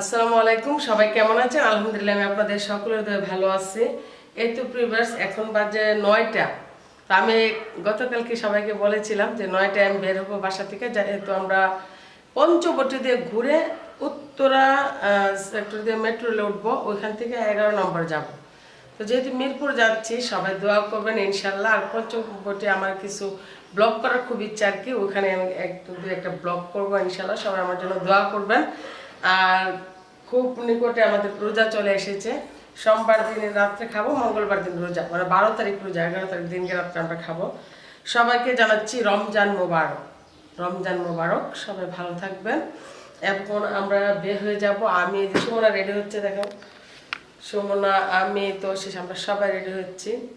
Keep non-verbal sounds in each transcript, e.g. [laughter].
আসসালামু আলাইকুম, সবাই কেমন আছেন? আলহামদুলিল্লাহ আমি আপনাদের সকলের দয়ে ভালো আছি। এই তো প্রিভার্স এখন বাজে নয়টা। তো আমি গতকালকে সবাইকে বলেছিলাম যে নয়টায় আমি বের হব বাসা থেকে, যেহেতু আমরা পঞ্চবটি দিয়ে ঘুরে উত্তরা সেক্টর দিয়ে মেট্রো রেলে উঠবো, ওইখান থেকে এগারো নম্বর যাব। তো যেহেতু মিরপুর যাচ্ছি, সবাই দোয়া করবেন ইনশাল্লাহ আর পঞ্চবটি আমার কিছু ব্লগ করার খুব ইচ্ছা আর কি, ওখানে আমি এক, দু, একটা ব্লগ করব ইনশাল্লাহ সবাই আমার জন্য দোয়া করবেন। আর খুব নিকটে আমাদের রোজা চলে এসেছে। সোমবার দিন রাত্রে খাব, মঙ্গলবার দিন রোজা। মানে বারো তারিখ রোজা, এগারো তারিখ দিনকে রাত্রে আমরা খাব। সবাইকে জানাচ্ছি রমজান মোবারক। রমজান মোবারক, সবাই ভালো থাকবেন। এখন আমরা বের হয়ে যাব। আমি যে সুমনা রেডি হচ্ছে, দেখো। সুমনা, আমি, তো শেষ, আমরা সবাই রেডি হচ্ছি।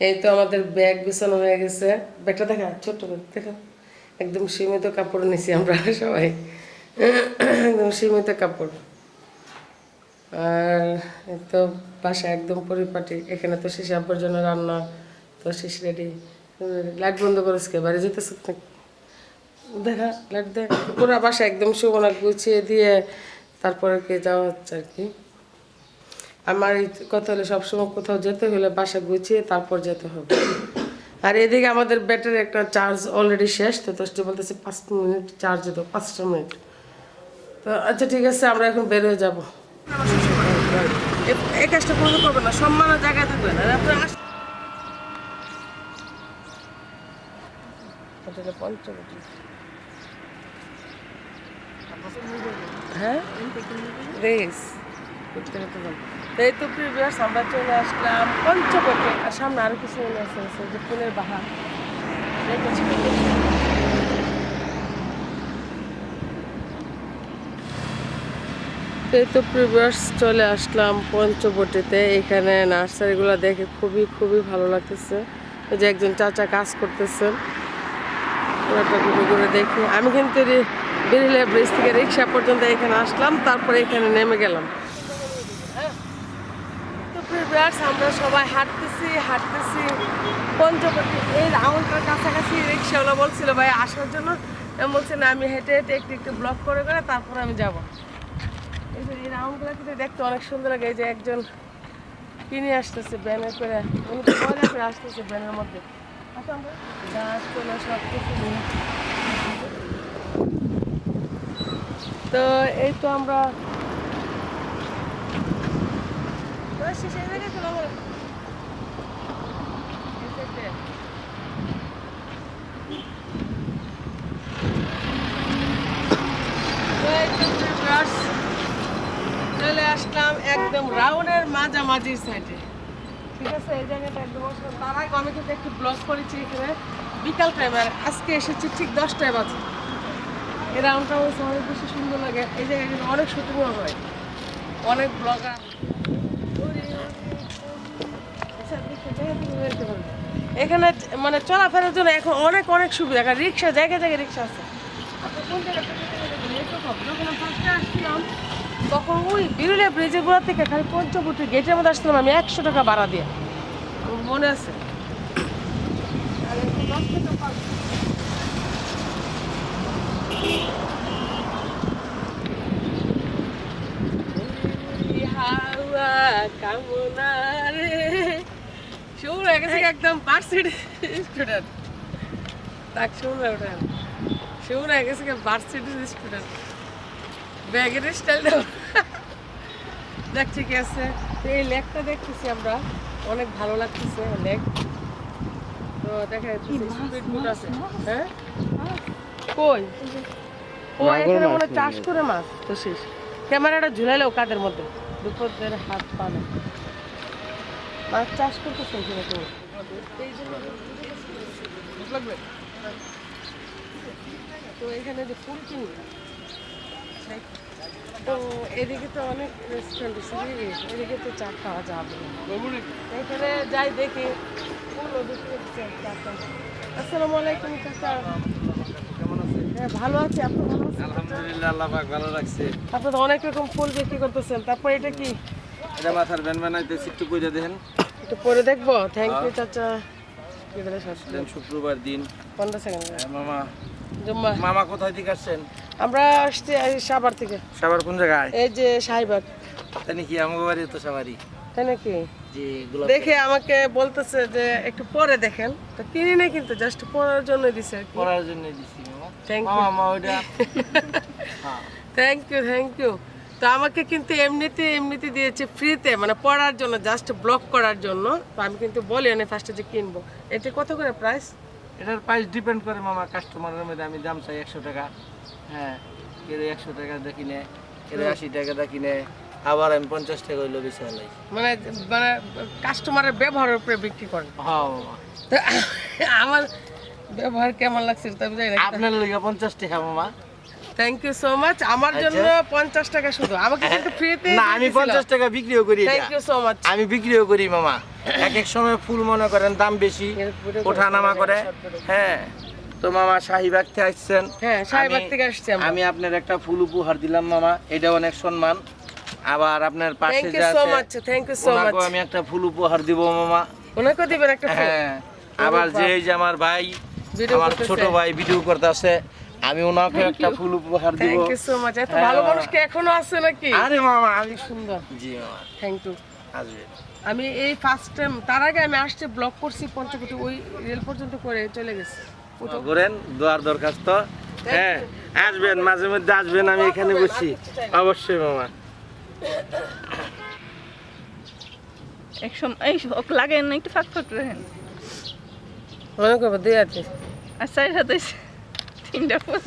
এই তো আমাদের ব্যাগ বিছানো হয়ে গেছে। ব্যাগটা দেখা, ছোট্ট ব্যাগ দেখা। একদম সীমিত কাপড় নিছি আমরা সবাই। একদম সীমিত কাপড়। আর তো বাসা একদম পরিপাটি। এখানে তো শেষ আব্বার জন্য রান্না, তো শেষ রেডি লাইট বন্ধ করেছে কে বাড়ি যেতেছে দেখা, লাইট দেখ পুরো বাসা একদম সুবনা গুছিয়ে দিয়ে তারপরে কে যাওয়া হচ্ছে আর কি। আমার এই কথা হলে, সবসময় কোথাও যেতে হলে বাসা গুছিয়ে তারপর যেতে হবে। আর এদিকে আমাদের ব্যাটারি একটা চার্জ অলরেডি শেষ, তো তোষ্টি বলতেছে পাঁচ মিনিট চার্জ দিত পাঁচটা মিনিট। আচ্ছা ঠিক আছে, আমরা এখন বের হয়ে যাব। এই কাজটা কোনো না, সম্মানের জায়গায় হ্যাঁ রেস ঘুরতে ঘুরতে যাব তো এই তো প্রিভিয়াস আমরা চলে আসলাম আর সামনে আরও কিছু যে বাহার দেখেছি এই তো প্রিভিয়াস চলে আসলাম পঞ্চবটিতে। এখানে নার্সারিগুলো দেখে খুবই খুবই ভালো লাগতেছে। যে একজন চাচা কাজ করতেছেন। পুরোটা ঘুরে ঘুরে দেখি। আমি কিন্তু বেরিলে ব্রিজ থেকে রিক্সা পর্যন্ত এখানে আসলাম, তারপরে এখানে নেমে গেলাম। আমরা সবাই হাঁটতেছি হাঁটতেছি পঞ্চবটি। এই রাউন্ডটার কাছাকাছি রিক্সাওয়ালা বলছিল, ভাই, আসার জন্য? বলছি, না, আমি হেঁটে হেঁটে একটু একটু ব্লক করে করে তারপরে আমি যাব। এই যে এই দেখতে অনেক সুন্দর লাগে। যে একজন কিনে আসতেছে ব্যানে করে? উনি তো মজা করে আসতেছে ব্যানের মধ্যে। গাছপালা সব কিছু তো এই তো আমরা তো শেষে জায়গায় চলো আমরা। এই side এ। তো এই তো viewers, চলে আসলাম একদম রাউন্ডের মাঝামাঝি সাইডে ঠিক আছে, এই জায়গাটা একদম। তার আগে আমি কিন্তু একটু ব্লগ করেছি এখানে। বিকাল টাইমে আর আজকে এসেছি ঠিক দশটায় বাজে। এই রাউন্ডটা হচ্ছে অনেক বেশি সুন্দর লাগে। এই জায়গায় কিন্তু অনেক শুটিংও হয়। অনেক ব্লগার এখানে মানে চলাফেরার জন্য এখন অনেক অনেক সুবিধা। কারণ রিক্সা, জায়গায় জায়গায় রিক্সা আছে। আপনি কোন জায়গা থেকে যেতে গেলে একটু কম। যখন ফার্স্টে আসছিলাম তখন ওই বিরুলিয়া ব্রিজের গোড়া থেকে খালি পঞ্চবটির গেটের মধ্যে আসছিলাম আমি, একশো টাকা ভাড়া দিয়ে। আমার মনে আছে। একদম ভার্সিটি স্টুডেন্ট তাক, শুরু গেছে কি ভার্সিটি স্টুডেন্ট ব্যাগের স্টাইল দেখ ঠিক আছে। তো এই লেকটা দেখতেছি আমরা। অনেক ভালো লাগতেছে লেক তো দেখা যাচ্ছে স্পিড বোট আছে। হ্যাঁ? কই? ও এখানে মনে চাষ করে মাছ। তো শেষ। ক্যামেরাটা ঝুলাইলো কাদের মধ্যে? দুপুরের হাত পানে মাছ চাষ করতেছে এখানে তো তো এখানে যে ফুল কিনি তো এদিকে তো অনেক রেস্টুরেন্ট আছে এদিকে তো চা খাওয়া যাবে এখানে যাই দেখি। আসসালামু আলাইকুম কাকা। হ্যাঁ ভালো আছি। আপনি ভালো আছেন? আলহামদুলিল্লাহ আল্লাহ পাক ভালো রাখছে। আপনি তো অনেক রকম ফুল বিক্রি করতেছেন। তারপর এটা কি? এটা মাথার ব্যান বানাইতেছি একটু কইরা দেখেন। একটু পরে দেখব। থ্যাংক ইউ চাচা। শুক্রবার দিন। পনেরো সেকেন্ড। হ্যাঁ, মামা। জুম্মা মামা কোথায় থেকে আসছেন? আমরা আসছি সাভার থেকে। সবার কোন জায়গায়? এই যে শাহিবাগ তাই নাকি আমাকে বাড়ি তো সবারই তাই নাকি? দেখে আমাকে বলতেছে যে একটু পরে দেখেন। তো কিনি না কিন্তু জাস্ট পড়ার জন্য দিছে পড়ার জন্য দিছি Thank you. মামা ওইটা। থ্যাংক ইউ থ্যাংক ইউ তো আমাকে কিন্তু এমনিতে এমনিতে দিয়েছে ফ্রিতে মানে পড়ার জন্য জাস্ট ব্লক করার জন্য। তো আমি কিন্তু বলি না ফার্স্টে যে কিনবো। এটা কত করে প্রাইস এটার প্রাইস ডিপেন্ড করে মামা কাস্টমারের মধ্যে আমি দাম চাই একশো টাকা। হ্যাঁ এর একশো টাকা দেখি নে এর আশি টাকা দেখি নে আবার আমি পঞ্চাশ টাকা হইল বেশি হলাই মানে মানে কাস্টমারের ব্যবহারের উপরে বিক্রি করেন? হ্যাঁ মামা। তো আমার ব্যবহার কেমন লাগছে তুমি আমি জানি আপনার লইগা পঞ্চাশ টাকা মামা। থ্যাংক ইউ সো মাচ আমার জন্য পঞ্চাশ টাকা শুধু। আমাকে কিন্তু ফ্রিতে না আমি পঞ্চাশ টাকা বিক্রিও করি থ্যাংক ইউ সো মাচ আমি বিক্রিও করি মামা। এক এক সময় ফুল মনে করেন দাম বেশি ওঠা নামা করে। হ্যাঁ। তো মামা শাহিবাগ থেকে আসছেন। হ্যাঁ শাহিবাগ থেকে আসছি আমি আপনার একটা ফুল উপহার দিলাম মামা। এটা অনেক সম্মান। আবার আপনার পাশে thank you so much thank you so much আমি একটা ফুল উপহার দিব মামা। ওনাকে দিবেন একটা ফুল? হ্যাঁ। আবার যে এই যে আমার ভাই আমার ছোট ভাই ভিডিও করতেছে আমি ওনাকে একটা ফুল উপহার দিব। থ্যাংক ইউ সো মাচ এত হ্যাঁ, ভালো। মানুষ কি এখনও আছে নাকি? আরে মামা আমি সুন্দর। জি মামা। থ্যাংক ইউ আসবে। আমি এই ফার্স্ট টাইম তার আগে আমি আসছে ব্লক করছি পঞ্চকোটি ওই রেল পর্যন্ত করে চলে গেছি। ওটা করেন দোয়ার দরখাস্ত। হ্যাঁ আসবেন মাঝে মধ্যে আসবেন আমি এখানে বসি। অবশ্যই মামা। একশো এই লাগেন না একটু ফাঁক ফাঁক রাখেন। মনে করব দুই আছে আর চার হাতে তিনটা হাত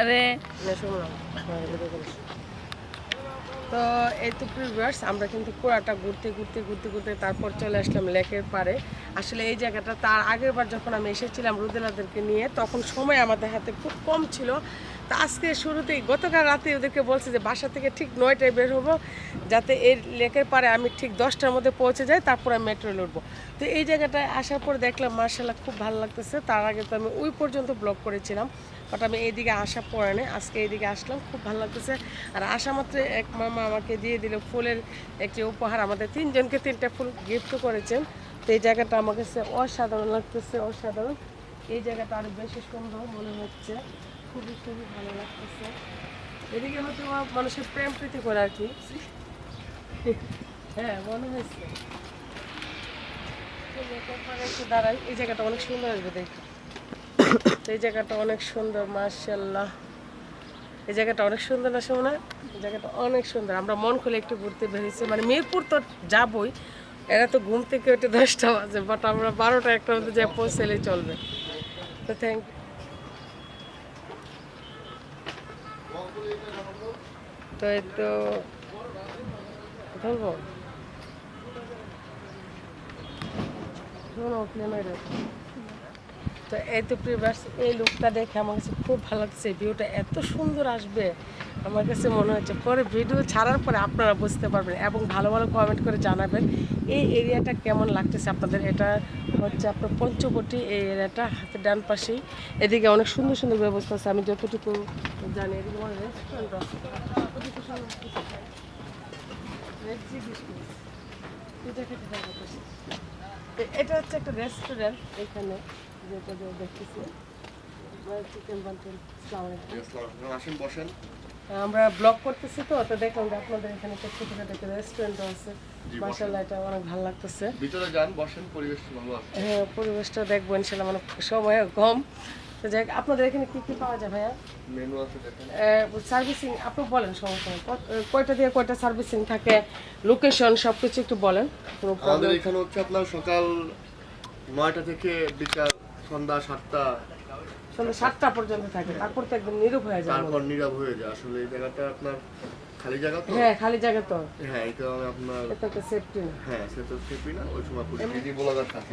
আরে। তো এই তো প্রিভিয়ার্স আমরা কিন্তু পুরাটা ঘুরতে ঘুরতে ঘুরতে ঘুরতে তারপর চলে আসলাম লেকের পারে আসলে এই জায়গাটা তার আগের বার যখন আমি এসেছিলাম রুদেলাদেরকে নিয়ে, তখন সময় আমাদের হাতে খুব কম ছিল। তা আজকে শুরুতেই গতকাল রাতে ওদেরকে বলছে যে বাসা থেকে ঠিক নয়টায় বের হব, যাতে এই লেকের পারে আমি ঠিক দশটার মধ্যে পৌঁছে যাই, তারপর আমি মেট্রো উঠবো। তো এই জায়গাটায় আসার পর দেখলাম মার্শাল্লাহ খুব ভালো লাগতেছে। তার আগে তো আমি ওই পর্যন্ত ব্লগ করেছিলাম, বাট আমি এইদিকে আসা পড়ে নেই, আজকে এইদিকে আসলাম, খুব ভালো লাগতেছে। আর আসা মাত্র এক মামা আমাকে দিয়ে দিল ফুলের একটি উপহার, আমাদের তিনজনকে তিনটা ফুল গিফট করেছেন। তো এই জায়গাটা আমার কাছে অসাধারণ লাগতেছে, অসাধারণ। এই জায়গাটা আরও বেশি সুন্দর মনে হচ্ছে। খুবই খুবই ভালো লাগতেছে। এদিকে হয়তো মানুষের প্রেম প্রীতি করে আর কি। হ্যাঁ মনে হয়েছে। একটু দাঁড়াই। এই জায়গাটা অনেক সুন্দর আসবে দেখি এই জায়গাটা অনেক সুন্দর মার্শাল্লাহ এই জায়গাটা অনেক সুন্দর না শোনা এই জায়গাটা অনেক সুন্দর। আমরা মন খুলে একটু ঘুরতে বেরিয়েছি। মানে মিরপুর তো যাবই। এরা তো ঘুম থেকে উঠে দশটা বাজে বাট আমরা বারোটা একটা মধ্যে যা পৌঁছালেই চলবে। তো থ্যাংক তো তো ধরবো। তো এই তো প্রিভার্স এই লুকটা দেখে আমার কাছে খুব ভালো লাগছে ভিউটা এত সুন্দর আসবে। আমার কাছে মনে হচ্ছে পরে ভিডিও ছাড়ার পরে আপনারা বুঝতে পারবেন এবং ভালো ভালো কমেন্ট করে জানাবেন এই এরিয়াটা কেমন লাগতেছে আপনাদের। এটা হচ্ছে আপনার পঞ্চবটি এই এরিয়াটা হাতের ডান পাশেই। এদিকে অনেক সুন্দর সুন্দর ব্যবস্থা আছে, আমি যতটুকু জানি, এদিকে অনেক রেস্টুরেন্ট এটা হচ্ছে একটা রেস্টুরেন্ট এখানে যেটা যে দেখতেছি। আসেন বসেন। আমরা ব্লগ করতেছি তো তো দেখলাম যে আপনাদের এখানে একটা ছোটখাটো একটা রেস্টুরেন্টও আছে। মাসাল্লাহ এটা অনেক ভালো লাগতেছে। ভিতরে যান বসেন পরিবেশ ভালো আছে। হ্যাঁ পরিবেশটা দেখব ইনশাল্লাহ মানে সময় কম। তো যাই আপনাদের এখানে কি কি পাওয়া যায় ভাইয়া? মেনু আছে সার্ভিসিং আপনি বলেন সমস্যা কয়টা দিয়ে কয়টা সার্ভিসিং থাকে? লোকেশন সব কিছু একটু বলেন আমাদের এখানে হচ্ছে আপনার সকাল নয়টা থেকে বিকাল সন্ধ্যা সাতটা। সন্ধ্যা সাতটা পর্যন্ত থাকে তারপর তো একদম নিরূপ হয়ে যায়। তারপর নীরব হয়ে যায়। আসলে এই জায়গাটা আপনার খালি জায়গা তো? হ্যাঁ খালি জায়গা তো। হ্যাঁ আপনার এটা তো সেফটি হ্যাঁ সে তো সেফি না ওই সময় দিদি থাকে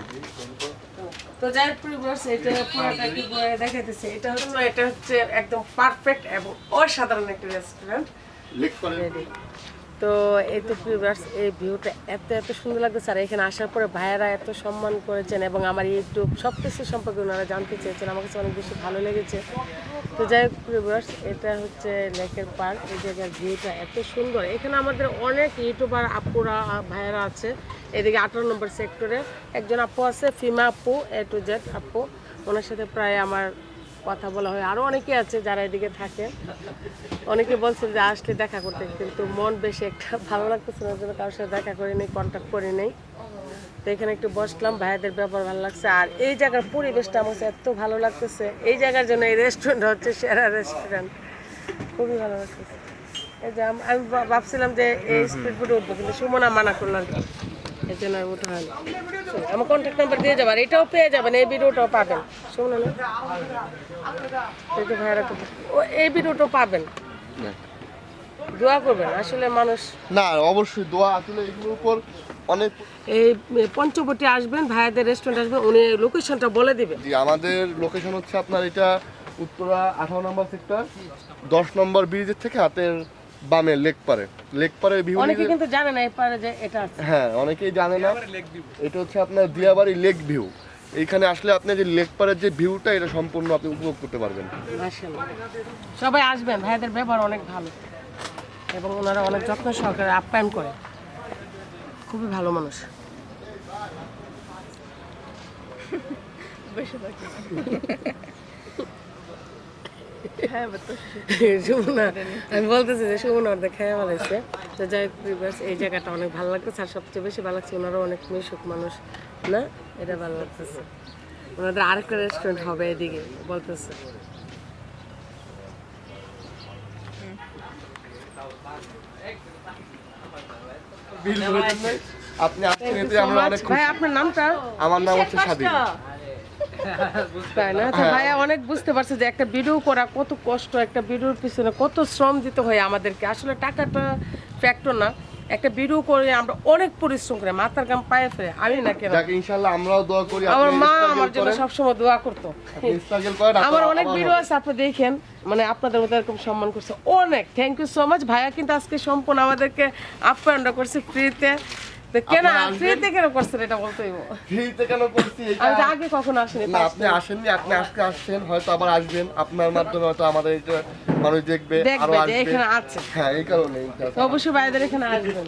তো যাই হোক এটা পুরোটা একটু করে দেখাইতেছে। এটা হচ্ছে এটা হচ্ছে একদম পারফেক্ট এবং অসাধারণ একটা রেস্টুরেন্ট করে তো এই তো এই ভিউটা এত এত সুন্দর লাগতেছে। আর এখানে আসার পরে ভাইয়েরা এত সম্মান করেছেন এবং আমার ইউটিউব সব কিছু সম্পর্কে ওনারা জানতে চেয়েছেন। আমার কাছে অনেক বেশি ভালো লেগেছে। তো যাই হোক প্রিভার্স এটা হচ্ছে লেকের পার্ক। এই জায়গার ভিউটা এত সুন্দর। এখানে আমাদের অনেক ইউটিউবার আপুরা, ভাইয়েরা আছে। এদিকে আঠারো নম্বর সেক্টরে একজন আপু আছে, ফিমা আপু এ টু জেড আপু। ওনার সাথে প্রায় আমার কথা বলা হয়। আরও অনেকে আছে যারা এদিকে থাকে অনেকে বলছিল যে আসলে দেখা করতে কিন্তু মন বেশি একটা ভালো লাগতেছে না জন্য কারোর সাথে দেখা করি নেই কন্ট্যাক্ট করি নেই। তো এখানে একটু বসলাম ভাইয়াদের ব্যাপার ভালো লাগছে। আর এই জায়গার পরিবেশটা আমার কাছে এত ভালো লাগতেছে। এই জায়গার জন্য এই রেস্টুরেন্ট হচ্ছে সেরা রেস্টুরেন্ট খুবই ভালো লাগতেছে। এই যে আমি ভাবছিলাম যে এই স্পিড বোটে উঠবো কিন্তু সুমনা মানা করল আর কি। এর জন্য আর ওঠা শোনো, আমার কন্ট্যাক্ট নাম্বার দিয়ে যাবেন এটাও পেয়ে যাবেন এই ভিডিওটাও পাবেন। শুনুন না। এই তো- ও এই ভিডিওটাও পাবেন। দোয়া করবেন আসলে মানুষ না অবশ্যই দোয়া আসলে এগুলোর উপর অনেক এই পঞ্চবটি আসবেন ভাইয়াদের রেস্টুরেন্ট আসবেন উনি লোকেশনটা বলে দিবেন জি আমাদের লোকেশন হচ্ছে আপনার এটা উত্তরা আঠারো নম্বর সেক্টর দশ নম্বর ব্রিজের থেকে হাতের বামে লেক পারে। লেক পারে ভিউ অনেকে কিন্তু জানে না এপারে যে এটা আছে। হ্যাঁ অনেকেই জানে না। এটা হচ্ছে আপনার দিয়াবাড়ি লেক ভিউ এইখানে আসলে আপনি যে লেক পারের যে ভিউটা এটা সম্পূর্ণ আপনি উপভোগ করতে পারবেন। সবাই আসবেন ভাইয়াদের ব্যবহার অনেক ভালো। এবং ওনারা অনেক যত্ন সহকারে আপ্যায়ন করে। খুবই ভালো মানুষ। বসে থাকি। [laughs] সুমনা আমি বলতেছি যে সুমনা অর্ধেক খেয়ে ভালোছে তো যাই হোক, এই জায়গাটা অনেক ভালো লাগতেছে। আর সবচেয়ে বেশি ভালো লাগছে ওনারা অনেক মিশুক মানুষ না? এটা ভালো লাগতেছে। ওনাদের আরেকটা রেস্টুরেন্ট হবে এদিকে বলতেছে। আপনি আসছেন এতে আমরা অনেক ভাই আপনার নামটা? আমার নাম হচ্ছে স্বাধীন তাই না? তো ভাইয়া অনেক বুঝতে পারছে যে একটা ভিডিও করা কত কষ্ট একটা ভিডিওর পিছনে কত শ্রম দিতে হয় আমাদেরকে। আসলে টাকাটা ফ্যাক্টর না। একটা ভিডিও করে আমরা অনেক পরিশ্রম করে মাথার গাম পায়ে ফেলে। আমি না কেন? যাকে আমরাও দোয়া করি। আমার মা আমার জন্য দোয়া করতো। আমার অনেক ভিডিও আছে আপনি দেখেন। মানে আপনাদের মতো এরকম সম্মান করছে অনেক। থ্যাংক ইউ সো মাচ ভাইয়া কিন্তু আজকে সম্পূর্ণ আমাদেরকে আপ্যায়নটা করছে ফ্রিতে কেন ফ্রিতে কেন করছেন এটা বলতে ফ্রিতে কেন করছি? আমি তো আগে কখনো আসিনি না আপনি আসেননি আপনি আজকে আসছেন হয়তো আবার আসবেন। আপনার মাধ্যমে হয়তো আমাদের এটা মানুষ দেখবে আরও আসবে। এখানে আছে। হ্যাঁ এই কারণে অবশ্যই ভাইদের এখানে আসবেন।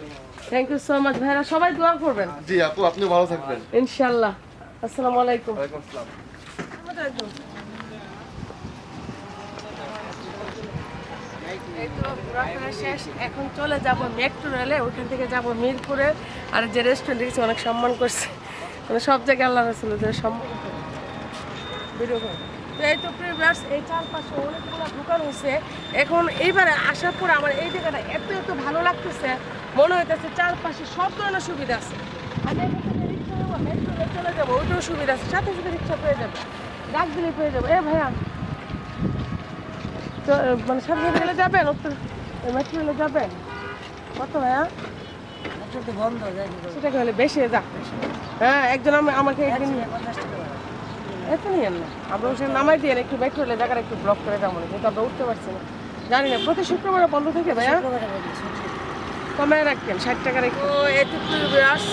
থ্যাংক ইউ সো মাচ ভাইরা। সবাই দোয়া করবেন। জি আপু আপনি ভালো থাকবেন। ইনশাল্লাহ। আসসালামু আলাইকুম। আসসালাম। ঘোরাফেরা শেষ। এখন চলে যাব মেট্রো রেলে ওখান থেকে যাব মিরপুরে। আর যে রেস্টুরেন্ট দেখছি অনেক সম্মান করছে। মানে সব জায়গায় আল্লাহ রসুল সম্মান ভিডিও এই তো প্রিভিয়াস এই চারপাশে অনেকগুলো দোকান হয়েছে এখন এইবারে আসার পর আমার এই জায়গাটা এত এত ভালো লাগতেছে। মনে হইতেছে চারপাশে সব ধরনের সুবিধা আছে। আমি এখান থেকে রিক্সা নেব মেট্রো চলে যাব ওইটাও সুবিধা আছে। সাথে সাথে রিক্সা পেয়ে যাবে। ডাক দিলে পেয়ে যাব। এ ভাইয়া মানে সাথে গেলে যাবেন উত্তর মেট্রো রেলে যাবেন। কত ভাইয়া সেটা হলে বেশি যা হ্যাঁ একজন আমি আমাকে একদিন এত নিয়েন না। আমরা ওখানে নামাই দিয়ে একটু মেট্রো রেলে জায়গাটা একটু ব্লক করে যাব কিন্তু আমরা উঠতে পারছি না। জানি না প্রতি শুক্রবার বন্ধ থাকে ভাইয়া? কমায় রাখবেন ষাট এটুকু বিরাস।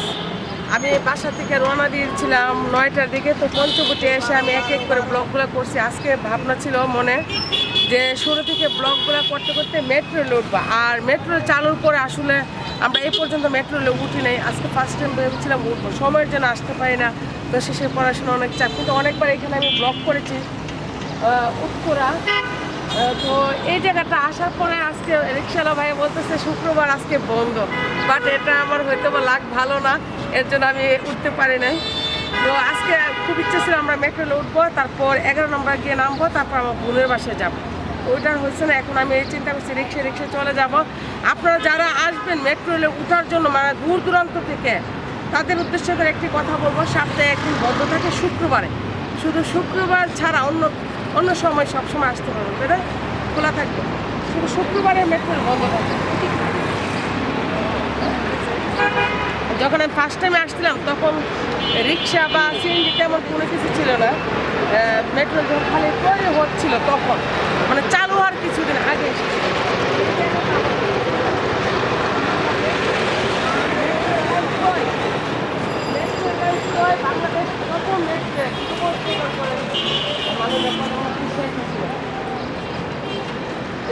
আমি বাসা থেকে রওনা দিয়েছিলাম নয়টার দিকে তো পঞ্চবটি এসে আমি এক এক করে ব্লগগুলো করছি। আজকে ভাবনা ছিল মনে যে শুরু থেকে ব্লগগুলো করতে করতে মেট্রো উঠবো আর মেট্রো চালুর পরে আসলে আমরা এই পর্যন্ত মেট্রো উঠি নাই। আজকে ফার্স্ট টাইম ভেবেছিলাম উঠবো। সময়ের জন্য আসতে পারি না। তো শেষে পড়াশোনা অনেক চাপ। কিন্তু অনেকবার এখানে আমি ব্লগ করেছি উত্তরা তো এই জায়গাটা আসার পরে আজকে রিক্সাওয়ালা ভাই বলতেছে, শুক্রবার আজকে বন্ধ। বাট এটা আমার হয়তো বা লাগ ভালো না। এর জন্য আমি উঠতে পারি নাই। তো আজকে খুব ইচ্ছে ছিল আমরা মেট্রোলে উঠবো। তারপর এগারো নম্বর গিয়ে নামবো। তারপর আমার বোনের বাসায় যাব। ওইটা হচ্ছে না, এখন আমি এই চিন্তা করছি রিক্সা রিক্সা চলে যাব। আপনারা যারা আসবেন মেট্রো রেলে উঠার জন্য মানে দূর দূরান্ত থেকে, তাদের উদ্দেশ্যে করে একটি কথা বলব, সপ্তাহে একদিন বন্ধ থাকে শুক্রবারে। শুধু শুক্রবার ছাড়া অন্য অন্য সময় সব সময় আসতে পারবেন তাই না? খোলা থাকবে। শুধু শুক্রবারে মেট্রো বন্ধ থাকে। যখন আমি ফার্স্ট টাইমে আসছিলাম, তখন রিক্সা বা সিএনজি তেমন কোনো কিছু ছিল না। মেট্রো যখন খালি ছিল তখন। মানে চালু হওয়ার কিছুদিন আগে।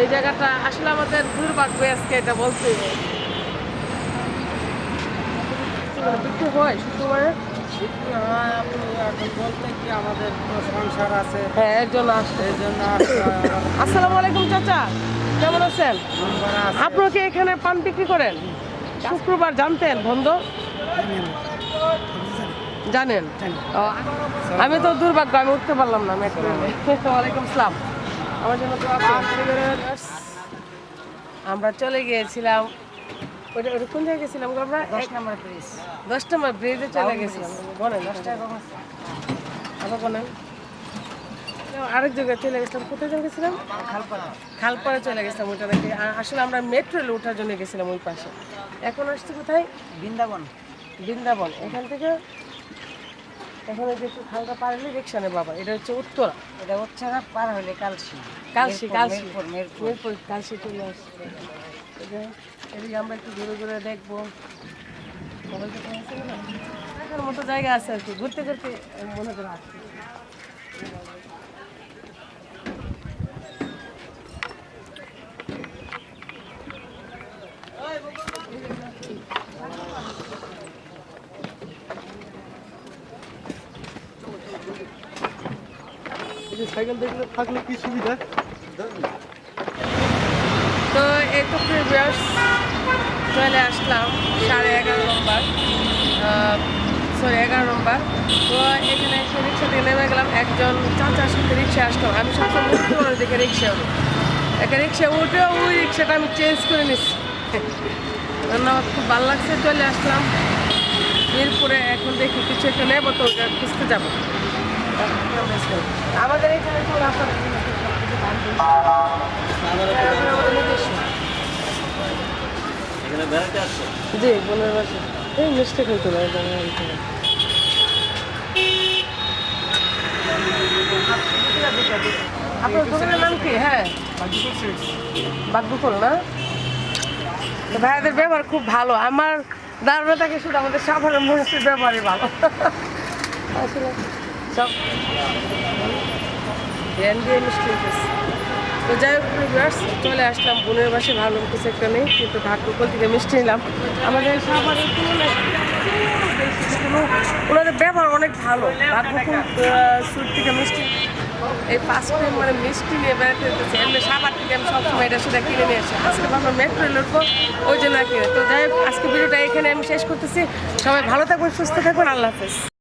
এই জায়গাটা আসলে আমাদের দুর্ভাগ্য আজকে এটা বলতে। হয়, শুক্রবারে। বলতে কি আমাদের সংসার আছে। হ্যাঁ জন্য আসসালামু আলাইকুম চাচা। কেমন আছেন? আপনারা কি এখানে পান বিক্রি করেন? শুক্রবার জানতেন বন্ধ? জানেন? আমি তো দুর্ভাগ্য আমি উঠতে পারলাম না মেট্রো ওয়ালাইকুম সালাম আমার জন্য আমরা চলে গিয়েছিলাম ওটা ওটা কোন জায়গায় গেছিলাম আমরা? দশ নম্বর ব্রিজ। দশ নম্বর ব্রিজে চলে গেছিলাম। বলেন। দশ টাকা আবার বলেন। আরেক জায়গায় চলে গেছিলাম। কোথায় যেন গেছিলাম? খালপাড়ে। চলে গেছিলাম ওইটা দেখে আসলে আমরা মেট্রো রেলে ওঠার জন্য গেছিলাম ওই পাশে। এখন আসছি কোথায়? বৃন্দাবন। বৃন্দাবন। এখান থেকে এখন যে একটু খালটা পার হলে রিক্সা নেই বাবা। এটা হচ্ছে উত্তরা। এটা না পার হলে কালসি কালসি কালসি মিরপুর, কালসি চলে আসছে। এদিকে আমরা একটু ঘুরে ঘুরে দেখব? দেখার মতো জায়গা আছে আর কি। ঘুরতে ঘুরতে মনে করে আসছে। সাইকেল দেখলে থাকলে কি সুবিধা? তো এই তো প্রিভিয়াস চলে আসলাম, সাড়ে এগারো নম্বর সরি এগারো নম্বর তো এখানে এসে রিক্সা থেকে নেমে গেলাম, একজন চাচার সাথে রিক্সা আসলাম আমি সবসময় পারি দেখে রিক্সা উঠে। একটা রিক্সা উঠে ওই রিক্সাটা আমি চেঞ্জ করে নিচ্ছি ধন্যবাদ, খুব ভালো লাগছে, চলে আসলাম। মিরপুরে এখন দেখি কিছু একটা নেব তো খুঁজতে যাব। আমাদের এখানে জি, বোনের এই মিস্টেক আপনার নাম কি? হ্যাঁ। না? ব্যবহার খুব ভালো। আমার ধারণা থাকে শুধু আমাদের সাধারণ মানুষের ব্যবহারই ভালো। আসলে সব ধ্যান দিয়ে মিষ্টি হইতেছে। তো যাই হোক viewers, চলে আসলাম বোনের বাসে ভালো কিছু একটা নেই কিন্তু ভাগ্যকল থেকে মিষ্টি নিলাম। আমাদের ওনাদের ব্যবহার অনেক ভালো। ভাগ্যকুল সুর থেকে মিষ্টি। এই ফার্স্ট টাইম মানে মিষ্টি নিয়ে বেড়াতে হতেছে এমনি সাবার থেকে আমি সবসময় এটা সেটা কিনে নিয়ে আসি। আজকে ভাবলাম মেট্রো লুটবো ওই জন্য কিনে তো যাই হোক আজকে ভিডিওটা এখানে আমি শেষ করতেছি। সবাই ভালো থাকবেন সুস্থ থাকবেন আল্লাহ হাফেজ।